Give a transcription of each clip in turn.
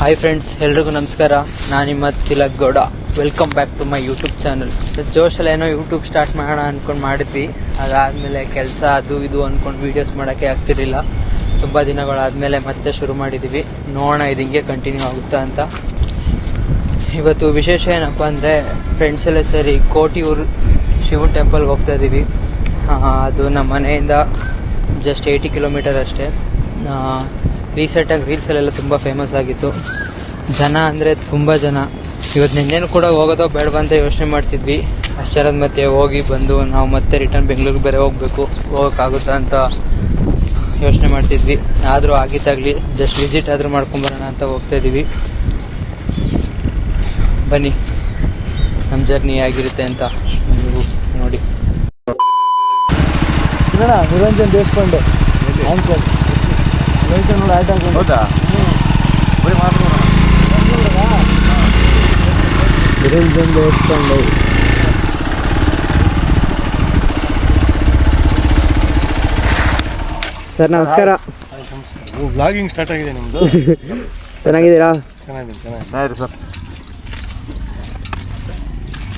Hi friends ಎಲ್ರಿಗೂ ನಮಸ್ಕಾರ. ನಾನು ನಿಮ್ಮ Tilak Gowda. Welcome back to my YouTube channel ಜೋಶಲ್ಲಿ ಏನೋ ಯೂಟ್ಯೂಬ್ ಸ್ಟಾರ್ಟ್ ಮಾಡೋಣ ಅಂದ್ಕೊಂಡು ಮಾಡಿದ್ವಿ. ಅದಾದಮೇಲೆ ಕೆಲಸ ಅದು ಇದು ಅಂದ್ಕೊಂಡು ವೀಡಿಯೋಸ್ ಮಾಡೋಕ್ಕೆ ಆಗ್ತಿರಲಿಲ್ಲ. ತುಂಬ ದಿನಗಳಾದಮೇಲೆ ಮತ್ತೆ ಶುರು ಮಾಡಿದ್ದೀವಿ ನೋಡೋಣ ಇದು ಹಿಂಗೆ ಕಂಟಿನ್ಯೂ ಆಗುತ್ತಾ ಅಂತ. ಇವತ್ತು ವಿಶೇಷ ಏನಪ್ಪ ಅಂದರೆ ಫ್ರೆಂಡ್ಸ್ ಎಲ್ಲ ಸೇರಿ ಕೋಟಿಯೂರು ಶಿವನ್ ಟೆಂಪಲ್ಗೆ ಹೋಗ್ತಾ ಇದ್ದೀವಿ ಅದು ನಮ್ಮ ಮನೆಯಿಂದ ಜಸ್ಟ್ ಏಯ್ಟಿ ಕಿಲೋಮೀಟರ್ ಅಷ್ಟೇ. ರೀಸೆಂಟಾಗಿ ರೀಲ್ಸಲ್ಲೆಲ್ಲ ತುಂಬ ಫೇಮಸ್ ಆಗಿತ್ತು. ಜನ ಅಂದರೆ ತುಂಬ ಜನ. ಇವತ್ತು ನಿನ್ನೇನು ಕೂಡ ಹೋಗೋದೋ ಬೇಡವಾ ಅಂತ ಯೋಚನೆ ಮಾಡ್ತಿದ್ವಿ. ಅಷ್ಟರದ ಮತ್ತೆ ಹೋಗಿ ಬಂದು ನಾವು ಮತ್ತೆ ರಿಟರ್ನ್ ಬೆಂಗಳೂರಿಗೆ ಬೇರೆ ಹೋಗಬೇಕು ಹೋಗೋಕ್ಕಾಗುತ್ತಾ ಅಂತ ಯೋಚನೆ ಮಾಡ್ತಿದ್ವಿ. ಆದರೂ ಆಗಿದ್ದಾಗಲಿ ಜಸ್ಟ್ ವಿಸಿಟ್ ಆದರೂ ಮಾಡ್ಕೊಂಬರೋಣ ಅಂತ ಹೋಗ್ತಾ ಇದ್ದೀವಿ. ಬನ್ನಿ ನಮ್ಮ ಜರ್ನಿ ಆಗಿರುತ್ತೆ ಅಂತ ನೀವು ನೋಡಿ. ನಿರಂಜನ್ ದೇಶಪಾಂಡೆ. ಲೈಟ್ ನೋಡಿ ಆಟ ಹೌದಾ? ಬರೀ ನಿರಂಜನ್ ದೇಶಪಾಂಡೆ ಸರ್ ನಮಸ್ಕಾರ. ಓ ವ್ಲಾಗಿಂಗ್ ಸ್ಟಾರ್ಟ್ ಆಗಿದೆ ನಿಮ್ಮದು ಚೆನ್ನಾಗಿದ್ದೀರಾ? ಚೆನ್ನಾಗಿದೆ ಚೆನ್ನಾಗಿದೆ. Sir.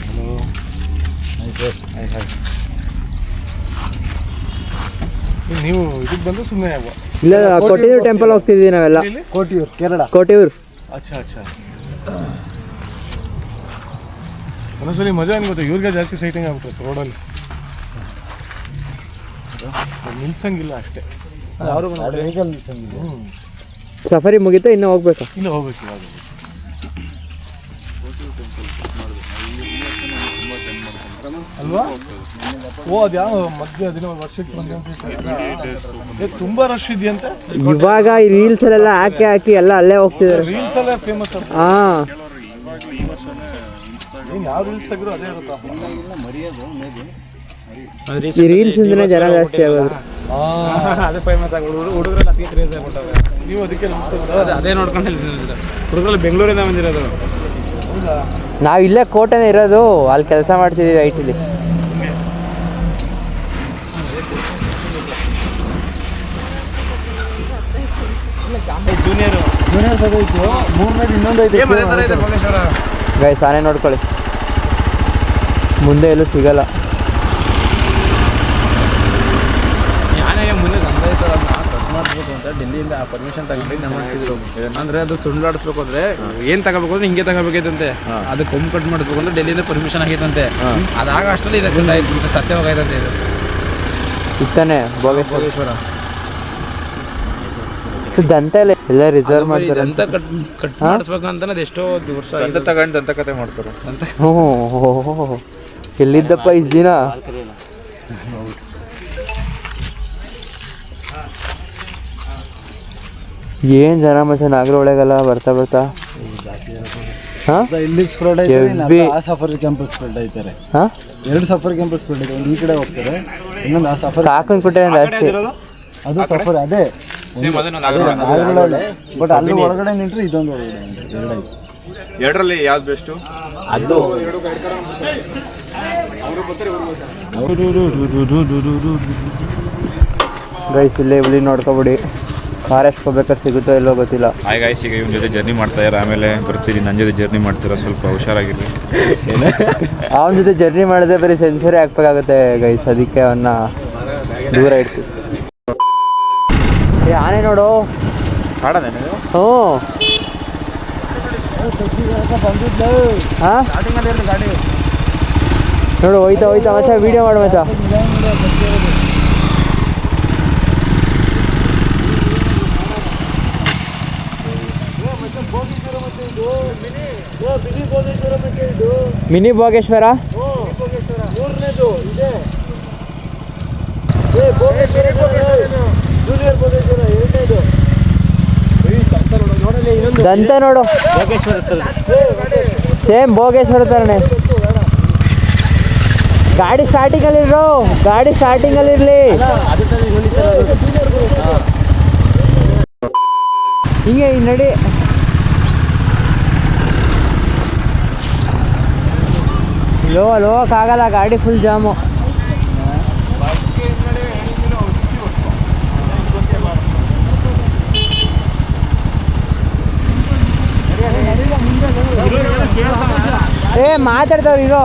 Hello hi sir hi hi ನೀವು ಇದಕ್ಕೆ ಬಂದು ಸುಮ್ಮನೆ ಇಲ್ಲ ಕೊಟ್ಟಿಯೂರು ಟೆಂಪಲ್ ಹೋಗ್ತಿದ್ವಿ ನಾವೆಲ್ಲ. ಕೋಟಿಯೂರ್ ಕೇರಳ. ಕೋಟಿಯೂರು. ಅಚ್ಚಾ ಅಚ್ಚಾ. ಒಂದೊಂದ್ಸಲಿ ಮಜಾ ಏನು ಗೊತ್ತಾ? ಇವ್ರಿಗೆ ಜಾಸ್ತಿ ಸೈಟಿಂಗ್ ಆಗ್ಬಿಟ್ಟು ರೋಡಲ್ಲಿ ನಿಲ್ಸಂಗಿಲ್ಲ ಅಷ್ಟೇ. ಸಫರಿ ಮುಗೀತಾ ಇನ್ನೂ ಹೋಗ್ಬೇಕಾ? ಇಲ್ಲ ಹೋಗ್ಬೇಕು ಇವಾಗ ಅಲ್ವಾ? ಓ ಅದ್ಯಾವ ಮಧ್ಯ ದಿನ ವರ್ಷಕ್ಕೆ ಬಂದೆ ಅಂತ ಹೇಳ್ತಾರೆ. ತುಂಬಾ ರಶ್ ಇದೆಯಂತೆ? ಇವಾಗ ಈ ರೀಲ್ಸಲ್ಲೆಲ್ಲ ಹಾಕಿ ಹಾಕಿ ಎಲ್ಲ ಅಲ್ಲೇ ಹೋಗ್ತಿದ್ದಾರೆ ರೀಲ್ಸ್ ಎಲ್ಲ ಫೇಮಸ್ ಹಾ. ನೀನ್ ಯಾವ ರೀಲ್ಸ್ ತೆಗೆದ್ರು ಅದೇ ಇರುತ್ತಪ್ಪ ಈ ರೀಲ್ಸ್ ಇಂದನೇ ಜನ ಜಾಸ್ತಿ ಆಗೋದು. ಅದೇ ಫೇಮಸ್ ಆಗಿ ಹುಡುಗರೆಲ್ಲ ಅತಿ ಕ್ರೇಜ್ ಆಗ್ಬಿಟ್ಟವೆ ನೀವು ಅದಕ್ಕೆ ಅದೇ ಅದೇ ನೋಡ್ಕೊಂಡು ಹುಡುಗರೆಲ್ಲ ಬೆಂಗಳೂರಿಂದ ಬಂದಿರೋದು. ನಾವು ಇಲ್ಲೇ ಕೋಟೆನೇ ಇರೋದು ಅಲ್ಲಿ ಕೆಲಸ ಮಾಡ್ತಿದ್ದೀವಿ ಐ ಟಿಲಿ ಜೂನಿಯರು ಜೂನಿಯರ್ಸ್ ಅದೈತು ಮೂರನೇದು ಇನ್ನೊಂದು ಐತೆ ಭುವನೇಶ್ವರ ಗೈ ಸಾನೆ ನೋಡ್ಕೊಳ್ಳಿ. ಮುಂದೆ ಎಲ್ಲೂ ಸಿಗಲ್ಲ ಯಾನೇ ಮುಂದೆ ಗಂಧ ಐತಲ್ಲ ಕಟ್ ಅಂತ ಡೆಲ್ಲಿಯಿಂದ ಪರ್ಮಿಷನ್ ತಗೊಂಡು ನಮ್ಮ ಅಂದ್ರೆ ಅದು ಸುಳ್ಳಾಡಿಸ್ಬೇಕು ಅಂದ್ರೆ ಏನ್ ತಗೋಬೇಕು ಅಂದ್ರೆ ಹಿಂಗೆ ತಗೋಬೇಕೈತಂತೆ ಅದು ಕೊಂಬ್ ಕಟ್ ಮಾಡಿಸ್ಬೇಕು ಅಂದ್ರೆ ಡೆಲ್ಲಿಯಿಂದ ಪರ್ಮಿಷನ್ ಆಗೈತಂತೆ. ಅದಾಗ ಅಷ್ಟರಲ್ಲಿ ಇದಕ್ಕೆ ಸತ್ಯವಾಗೈತಂತೆ ಇದು. ಇತ್ತಾನೆ ಭೋಗೇಶ್ವರ. ದಂತ ಎಲ್ಲ ಎಲ್ಲ ರಿಸರ್ವ್ ಮಾಡ್ತಾರೆ ಅಂತ. ಕಟ್ ಕಟ್ ಮಾಡಿಸ್ಬೇಕಂತಾನೆ ಅದು ಎಷ್ಟೋ ವರ್ಷ ದಂತ ತಗೊಂಡು ದಂತ ಕತೆ ಮಾಡ್ತಾರೆ. ಅಂತ ಹ್ಞೂ. ಎಲ್ಲಿದ್ದಪ್ಪ ಇಷ್ಟು ದಿನ? ಏನ್ ಜನ ಮತ್ತೆ ನಾಗರೊಳಗೆಲ್ಲ ಬರ್ತಾ ಬರ್ತಾ? ಹಾ? ಇಲ್ಲಿಗೆ ಸ್ಪ್ರೆಡ್ Heavy. ಆ ಸಫರ್ ಕ್ಯಾಂಪಸ್ ಸ್ಪ್ರೆಡ್ ಐತಾರೆ ಹಾ? ಎರಡು ಸಫರ್ ಕ್ಯಾಂಪಸ್ ಸ್ಪ್ರೆಡ್ ಇದೆ ಒಂದು ಈ ಕಡೆ ಹೋಗ್ತಾರೆ ಇನ್ನೊಂದು ಆ ಸಫರ್ ಜಾಸ್ತಿ. ಅದು ಸಫರ್ ಅದೇ. ಬಟ್ ಅಲ್ಲಿ ಒಳಗಡೆ ನಿಂತ್ರೆ ಇದೊಂದು ಒಳಗಡೆ ನಿಂತ್ರೆ ಎರಡೈತೆ ಎರಡರಲ್ಲಿ ಯಾವ್ದು ಬೆಸ್ಟು ಅದು. ಗೈಸ್ ಇಲ್ಲೇ ಹುಲಿ ನೋಡ್ಕೊಬಿಡಿ. ಫಾರೆಸ್ಟ್ ಹೋಗ್ಬೇಕಾದ್ರೆ ಸಿಗುತ್ತೋ ಇಲ್ಲೋ ಗೊತ್ತಿಲ್ಲ. ಹಾಯ್ ಗಾಯ್ಸ್ ಈಗ ಇವ್ನ ಜೊತೆ ಜರ್ನಿ ಮಾಡ್ತಾ ಇರ ಆಮೇಲೆ ಬರ್ತೀರಿ ನನ್ನ ಜೊತೆ ಜರ್ನಿ ಮಾಡ್ತೀರಾ ಸ್ವಲ್ಪ ಹುಷಾರಾಗಿರಿ ಅವನ ಜೊತೆ ಜರ್ನಿ ಮಾಡಿದ್ರೆ ಬರೀ ಸೆನ್ಸರಿ ಹಾಕ್ಬೇಕಾಗುತ್ತೆ ಗೈಸ್ ಅದಕ್ಕೆ ಅವನ್ನ ದೂರ ಇಡ್ತೀವಿ ಏ ಆನೆ ನೋಡು. ಹ್ಞೂ. ಹಾ? ನೋಡು ಹೋಯ್ತಾ ಹೋಯ್ತಾ. ಮಚ್ಚ ವಿಡಿಯೋ ಮಾಡು ಮಚ್ಚ. ಮಿನಿ ಭೋಗೇಶ್ವರ? ದಂತ ನೋಡು. ಸೇಮ್ ಭೋಗೇಶ್ವರ ತರಣೆ ಗಾಡಿ ಸ್ಟಾರ್ಟಿಂಗ್ ಅಲ್ಲಿ ಇರೋ. ಗಾಡಿ ಸ್ಟಾರ್ಟಿಂಗ್ ಅಲ್ಲಿ ಇರ್ಲಿ. ಹಿಂಗೆ ಹಿಂಗ್ ನಡಿ ಲೋ ಲೋ ಆಗಲ್ಲ ಗಾಡಿ ಫುಲ್ ಜಾಮು ಏ ಮಾತಾಡ್ತಾವ್ರಿ ಇರೋ.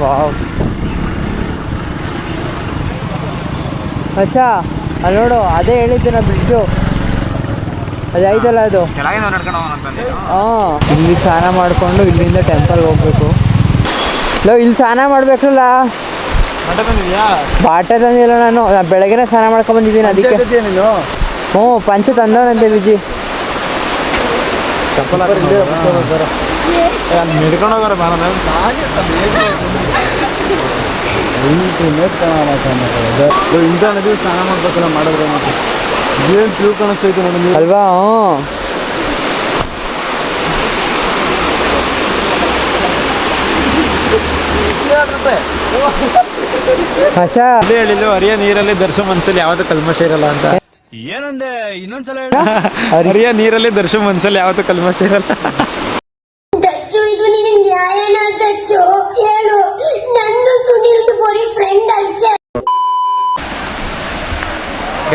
ವಾವ್. ಅಚ್ಚಾ ಅಲ್ಲಿ ನೋಡು ಅದೇ ಹೇಳಿದ್ದು ನಾ ಬ್ರಿಡ್ಜು ಅದು ಐತಲ್ಲ ಅದು. ಹಾಂ ಇಲ್ಲಿ ಸ್ನಾನ ಮಾಡಿಕೊಂಡು ಇಲ್ಲಿಂದ ಟೆಂಪಲ್ ಹೋಗ್ಬೇಕು. ಲೋ ಇಲ್ಲಿ ಸ್ನಾನ ಮಾಡ್ಬೇಕಲ್ಲ? ಬಾಟೆ ತಂದಿಲ್ಲ ನಾನು. ನಾನ್ ಬೆಳಗ್ಗೆನೆ ಸ್ನಾನ ಮಾಡ್ಕೊಂಡ್ ಬಂದಿದ್ದೀನಿ ಅದಕ್ಕೆ. ನೀನು? ಹ್ಞೂ ಪಂಚ ತಂದವನಂತೆ ವಿಜಿ ನಡ್ಕೊಂಡು ಹೋಗೋರ ಬಾರ ಇಂಥ ನದಿ ಸ್ನಾನ ಮಾಡ್ಬೇಕಲ್ಲ ಮಾಡಿದ್ರೆ ಮತ್ತೆ ಏನು ಪ್ಯೂ ಕಾಣಿಸ್ತೈತೆ ನೋಡಿ ನೀವು. ಅಲ್ವಾ? ಹೇಳಿಲ್ಲ ಹರಿಯ ನೀರಲ್ಲಿ ದರ್ಶನ ಮನ್ಸಲ್ಲಿ ಯಾವತ್ತೂ ಕಲ್ಮಶ ಇರಲ್ಲ ಅಂತ. ಏನಂದೆ ಇನ್ನೊಂದ್ಸಲ ಹರಿಯ ನೀರಲ್ಲಿ ದರ್ಶನ ಮನ್ಸಲ್ಲಿ ಯಾವತ್ತೂ ಕಲ್ಮಶ ಇರಲ್ಲ.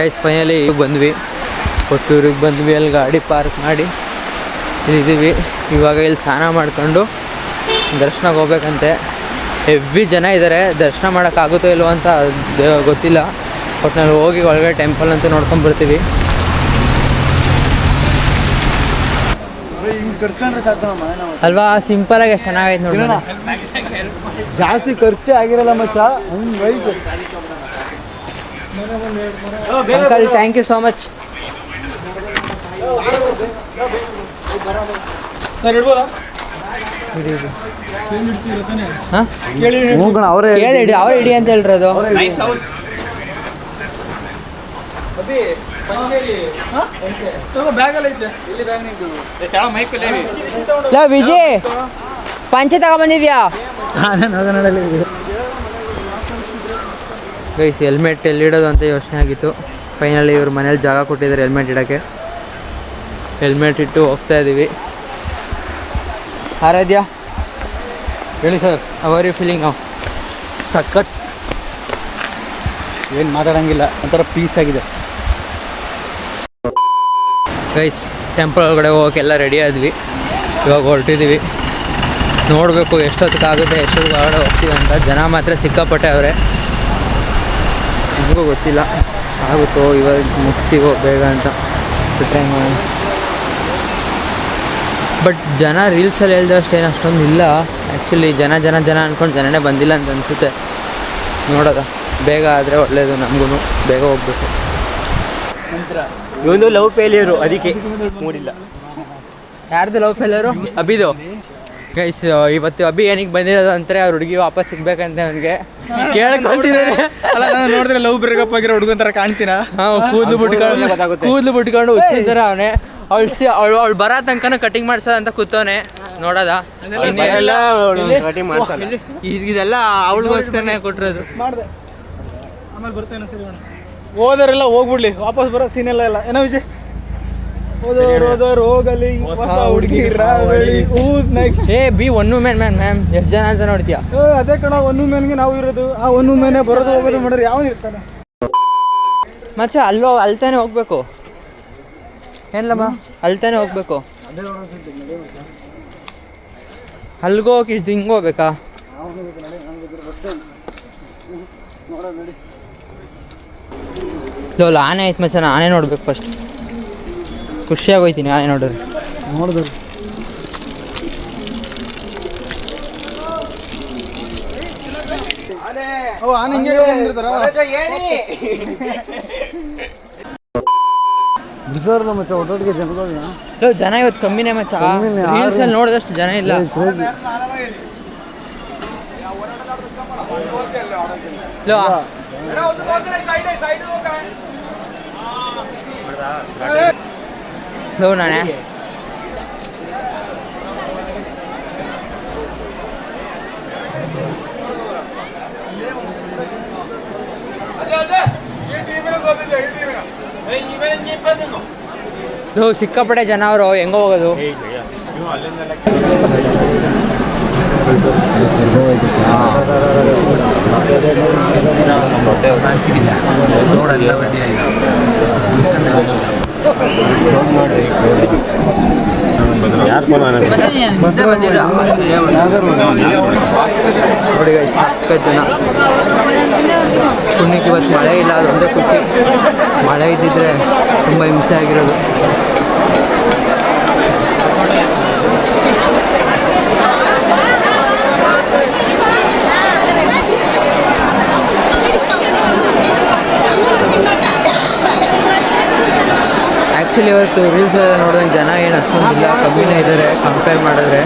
ಗೈಸ್ ಫೈನಲಿ ಬಂದ್ವಿ. ಕೊಟ್ಟೂರಿಗೆ ಬಂದ್ವಿ ಅಲ್ಲಿ ಗಾಡಿ ಪಾರ್ಕ್ ಮಾಡಿ ಇಲ್ಲಿದ್ದೀವಿ ಇವಾಗ ಇಲ್ಲಿ ಸ್ನಾನ ಮಾಡ್ಕೊಂಡು ದರ್ಶನಕ್ಕೆ ಹೋಗ್ಬೇಕಂತೆ. ಹೆವಿ ಜನ ಇದ್ದಾರೆ ದರ್ಶನ ಮಾಡೋಕ್ಕಾಗುತ್ತೋ ಇಲ್ವೋ ಅಂತ ಗೊತ್ತಿಲ್ಲ. ಒಟ್ಟಿನಲ್ಲಿ ಹೋಗಿ ಒಳಗಡೆ ಟೆಂಪಲ್ ಅಂತ ನೋಡ್ಕೊಂಡು ಬರ್ತೀವಿ. ಅಲ್ವಾ ಸಿಂಪಲ್ ಆಗಿ ಎಷ್ಟು ಚೆನ್ನಾಗೈತೆ ನೋಡಿ ಜಾಸ್ತಿ ಖರ್ಚು ಆಗಿರಲ್ಲ ಮಚ್ಚ. ಹಂಗೆ uncle thank you so much sir ಇಡ್ಬೋದಾ? ಹಾಂ? ಹೋಗೋಣ ಅವರೇ ಕೇಳಿ ಹಿಡಿ ಅವ್ರು ಹಿಡಿ ಅಂತ ಹೇಳ್ರಿ ಅದು. ಐತೆ. ಲೋ ವಿಜಿ. ಪಂಚೆ ತಗೊಂಬಂದಿದ್ಯಾ ಗೈಸ್ ಹೆಲ್ಮೆಟ್ ಎಲ್ಲಿಡೋದು ಅಂತ ಯೋಚನೆ ಆಗಿತ್ತು. ಫೈನಲಿ ಇವ್ರ ಮನೇಲಿ ಜಾಗ ಕೊಟ್ಟಿದ್ದಾರೆ ಹೆಲ್ಮೆಟ್ ಇಡೋಕ್ಕೆ. ಹೆಲ್ಮೆಟ್ ಇಟ್ಟು ಹೋಗ್ತಾ ಇದ್ದೀವಿ ಆರಾಧ್ಯ? ಹೇಳಿ ಸರ್. ಅವರ್ ಯು ಫೀಲಿಂಗ್ ನಾವು ಸಖತ್. ಏನು ಮಾತಾಡೋಂಗಿಲ್ಲ. ಒಂಥರ ಪೀಸ್ ಆಗಿದೆ. ಗೈಸ್ ಟೆಂಪಲ್ ಒಳಗಡೆ ಹೋಗೋಕ್ಕೆಲ್ಲ ರೆಡಿ ಆದ್ವಿ. ಇವಾಗ ಹೊರಟಿದ್ದೀವಿ ನೋಡಬೇಕು ಎಷ್ಟೊತ್ತಿಗಾಗುತ್ತೆ ಎಷ್ಟೊತ್ತಿಗೆ ಒಳಗಡೆ ಹೋಗ್ತೀವಿ ಅಂತ. ಜನ ಮಾತ್ರ ಸಿಕ್ಕಾಪಟ್ಟೆ ಅವರೇ. ನಿಮಗೂ ಗೊತ್ತಿಲ್ಲ. ಆಗುತ್ತೋ ಇವಾಗ ಮುಗಿಸ್ತೀವೋ ಬೇಗ ಅಂತ ಟ್ರೈ ಮಾಡೋಣ. ಬಟ್ ಜನ ರೀಲ್ಸಲ್ಲಿ ಹೇಳಿದ್ರೆ ಏನು ಅಷ್ಟೊಂದು ಇಲ್ಲ. ಆ್ಯಕ್ಚುಲಿ ಜನ ಜನ ಜನ ಅಂದ್ಕೊಂಡು ಜನನೇ ಬಂದಿಲ್ಲ ಅಂತ ಅನಿಸುತ್ತೆ. ನೋಡೋದ ಬೇಗ ಆದರೆ ಒಳ್ಳೆಯದು ನಮಗೂ ಬೇಗ ಹೋಗ್ಬೇಕು. ಇವನು ಲವ್ ಫೇಲಿಯರು ಅದಕ್ಕೆ ಮೂಡಿಲ್ಲ. ಯಾರ್ದು ಲವ್ ಫೇಲಿಯರು ಅಭಿದು. ಗೈಸ್ ಇವತ್ತು ಅಭಿ ಏನಿಗೆ ಬಂದಿರೋದು ಅಂತಾರೆ ಅವ್ರ ಹುಡುಗಿ ವಾಪಸ್ ಸಿಗ್ಬೇಕಂತ ನನಗೆ. ಕೇಳ್ಕೊಂತಿದ್ದಾನೆ ಅಲ್ಲ ನಾನು ನೋಡಿದ್ರೆ ಲವ್ ಬ್ರೇಕಪ್ ಆಗಿರೋ ಹುಡುಗನ ಥರ ಕಾಣ್ತೀನ ಹಾಂ ಕೂದಲು ಬಿಟ್ಕೊಂಡು ಕೂದಲು ಬಿಟ್ಕೊಂಡು ಹುಚ್ಚಿದ್ದಾರ ಅವನೇ. ಅವಳು ಸಿ ಅವಳು ಅವಳು ಬರೋ ತನಕನೂ ಕಟಿಂಗ್ ಮಾಡ್ಸೋದ ಅಂತ ಕೂತವನೆ. ನೋಡೋದ? ಇದೆಲ್ಲ ಅವಳಿಗೋಸ್ಕರನೇ ಕೊಟ್ಟಿರೋದು ಮಾಡ್ದೆ. ಆಮೇಲೆ ಬರ್ತೇನೆ ಸರಿ ಅಣ್ಣ ಹೋದವರೆಲ್ಲ ಹೋಗ್ಬಿಡ್ಲಿ. ವಾಪಸ್ ಬರೋ ಸೀನ್ ಎಲ್ಲ ಇಲ್ಲ. ಏನೋ ವಿಜಯ್? ಹೋಗಲಿ ಹೊಸ ಹುಡುಗಿ Ravali who's next A B one man man ma'am ಎಷ್ಟು ಜನ ಅಂತ ನೋಡ್ತೀಯ? ಅದೇ ಕಣ ಒಂದು ಮೇನ್ಗೆ ನಾವು ಇರೋದು. ಆ ಒನ್ ಮೇನೆ ಬರೋದು ಹೋಗೋದು ಮಾಡಿದ್ರೆ ಯಾವ ಇರ್ತಾನೆ? ಮತ್ತೆ ಅಲ್ಲೋ ಅಲ್ತಾನೆ ಹೋಗ್ಬೇಕು. ಏನ್ಲಮ್ಮ ಅಲ್ತಾನೆ ಹೋಗ್ಬೇಕು. ಅಲ್ಗೋಗಿ ಹಿಂಗೆ ಹೋಗ್ಬೇಕಾ? ಆನೆ ಆಯ್ತು ಮಚ್ಚ ಆನೆ ನೋಡ್ಬೇಕು ಫಸ್ಟ್ ಖುಷಿಯಾಗಿ ಹೋಯ್ತೀನಿ ಆನೆ ನೋಡಿದ್ರೆ. ನೋಡಿದ್ರು ಹಿಂಗೆ ಬಿಸಾರಲ್ಲ ಮಚ್ಚ ಒಟ್ಟೊಟ್ಟಿಗೆ ಜನ ಇವತ್ತು ಕಮ್ಮಿನೇ ಮಚ್ಚ. ಕಮ್ಮಿನೇ, ರೀಲ್ಸ್ ಅಲ್ಲಿ ನೋಡಿದಷ್ಟು ಜನ ಇಲ್ಲ. ಲೋ ಲೋ ನಾನೇ ಲೋ ಸಿಕ್ಕಾಪಟ್ಟೆ ಜನ ಅವರು ಹೆಂಗ ಹೋಗೋದು. ನೋಡಿ ಗೈಸ್ ಸಖತ್ ಜನ. ಪುಣ್ಯಕ್ಕೆ ಇವತ್ತು ಮಳೆ ಇಲ್ಲ ಅದೊಂದೇ ಖುಷಿ. ಮಳೆ ಇದ್ದಿದ್ರೆ ತುಂಬ ಹಿಂಸೆ ಆಗಿರೋದು. ಆ್ಯಕ್ಚುಲಿ ಇವತ್ತು ರೀಲ್ಸ್ ನೋಡಿದಂಗೆ ಜನ ಏನು ಅಷ್ಟೊಂದಿಲ್ಲ ಕಮ್ಮಿನೇ ಇದ್ದಾರೆ ಕಂಪೇರ್ ಮಾಡಿದ್ರೆ.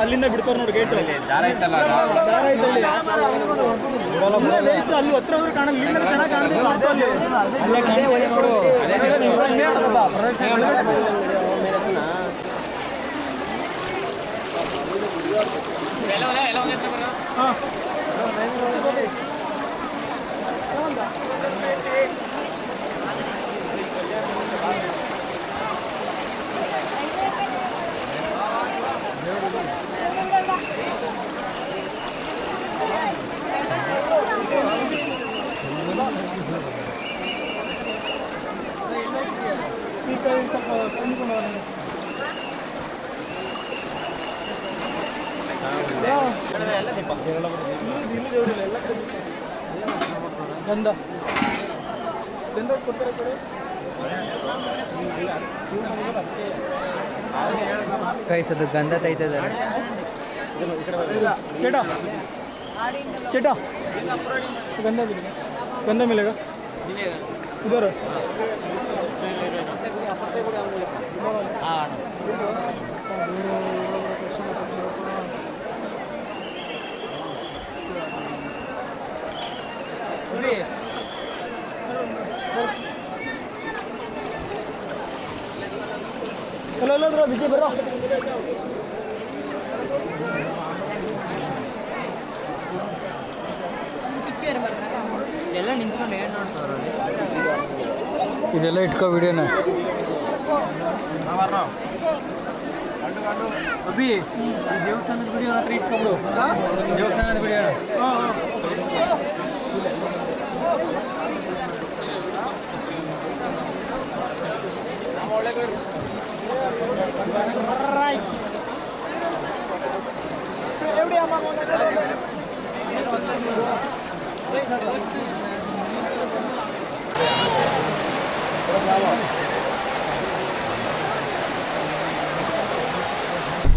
ಅಲ್ಲಿಂದ ಬಿಡ್ತಾರೆ ನೋಡಿ ಗೇಟ್ ದಾರ ಐತಲ್ಲ ಅಲ್ಲಿ ಹತ್ರ ಹೋದ್ರೆ ಕಾಣಲ್ಲ ಇಲ್ಲಿಂದ ಚೆನ್ನಾಗಿ ಗಂಧ ಕೊಡ್ತಾರೆ ಕೊಡಿ ಕೈಸ್ ಅದು ಗಂಧ ತೈತಾ ಚಟ. ಚಟ. ಗಂಧ ಗಂಧ ಮೇಲೆ ಇದರ ಎಲ್ಲ ಎಲ್ಲಾದ್ರೂ ವಿಜಯ್ ಬರೋ ಎಲ್ಲ ನಿಂತ್ಕೊಂಡು ಏನು ನೋಡ್ತಾವ್ರೆ ಇದೆಲ್ಲ ಇಟ್ಕೋ ವಿಡಿಯೋನ. ಅಭಿ ಈ ದೇವಸ್ಥಾನದ ವಿಡಿಯೋ ಹತ್ರ ಇಸ್ಕೊಂಡು ದೇವಸ್ಥಾನದ ವಿಡಿಯೋ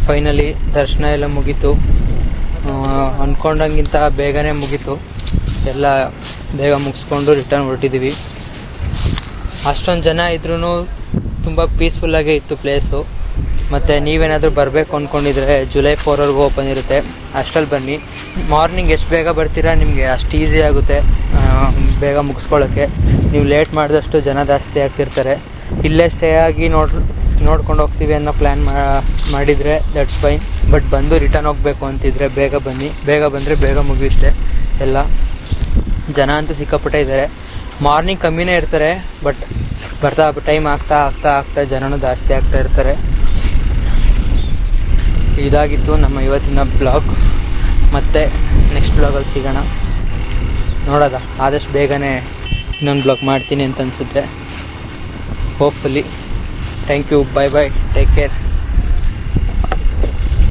ಫೈನಲಿ ದರ್ಶನ ಎಲ್ಲ ಮುಗೀತು. ಅಂದ್ಕೊಂಡಂಗಿಂತ ಬೇಗನೆ ಮುಗೀತು. ಎಲ್ಲ ಬೇಗ ಮುಗಿಸ್ಕೊಂಡು ರಿಟರ್ನ್ ಹೊರಟಿದ್ದೀವಿ ಅಷ್ಟೊಂದು ಜನ ಇದ್ರೂ ತುಂಬ ಪೀಸ್ಫುಲ್ಲಾಗೇ ಇತ್ತು ಪ್ಲೇಸು ಮತ್ತು ನೀವೇನಾದರೂ ಬರಬೇಕು ಅಂದ್ಕೊಂಡಿದ್ರೆ ಜುಲೈ ಫೋರ್ವರೆಗೂ ಓಪನ್ ಇರುತ್ತೆ. ಅಷ್ಟರಲ್ಲಿ ಬನ್ನಿ. ಮಾರ್ನಿಂಗ್ ಎಷ್ಟು ಬೇಗ ಬರ್ತೀರಾ ನಿಮಗೆ? ಅಷ್ಟು ಈಸಿ ಆಗುತ್ತೆ. ಬೇಗ ಮುಗಿಸ್ಕೊಳ್ಳೋಕ್ಕೆ ನೀವು ಲೇಟ್ ಮಾಡಿದಷ್ಟು ಜನ ಜಾಸ್ತಿ ಆಗ್ತಿರ್ತಾರೆ. ಇಲ್ಲೇ ಸ್ಟೇ ಆಗಿ ನೋಡ್, ನೋಡ್ಕೊಂಡು ಹೋಗ್ತೀವಿ ಅನ್ನೋ ಪ್ಲ್ಯಾನ್ ಮಾಡಿದರೆ ದಟ್ಸ್ ಫೈನ್ ಬಟ್ ಬಂದು ರಿಟರ್ನ್ ಹೋಗಬೇಕು ಅಂತಿದ್ರೆ ಬೇಗ ಬನ್ನಿ. ಬೇಗ ಬಂದರೆ ಬೇಗ ಮುಗಿಯುತ್ತೆ ಎಲ್ಲ. ಜನ ಅಂತೂ ಸಿಕ್ಕಾಪಟ್ಟೆ ಇದ್ದಾರೆ. ಮಾರ್ನಿಂಗ್ ಕಮ್ಮಿನೇ ಇರ್ತಾರೆ ಬಟ್ ಬರ್ತಾ ಟೈಮ್ ಆಗ್ತಾ ಆಗ್ತಾ ಆಗ್ತಾ ಜನನೂ ಜಾಸ್ತಿ ಆಗ್ತಾ ಇರ್ತಾರೆ. ಇದಾಗಿತ್ತು ನಮ್ಮ ಇವತ್ತಿನ ಬ್ಲಾಗ್ ಮತ್ತೆ ನೆಕ್ಸ್ಟ್ ಬ್ಲಾಗಲ್ಲಿ ಸಿಗೋಣ. ನೋಡೋದ, ಆದಷ್ಟು ಬೇಗನೆ ಇನ್ನೊಂದು ಬ್ಲಾಗ್ ಮಾಡ್ತೀನಿ ಅಂತ ಅನಿಸುತ್ತೆ. Hopefully thank you bye bye take care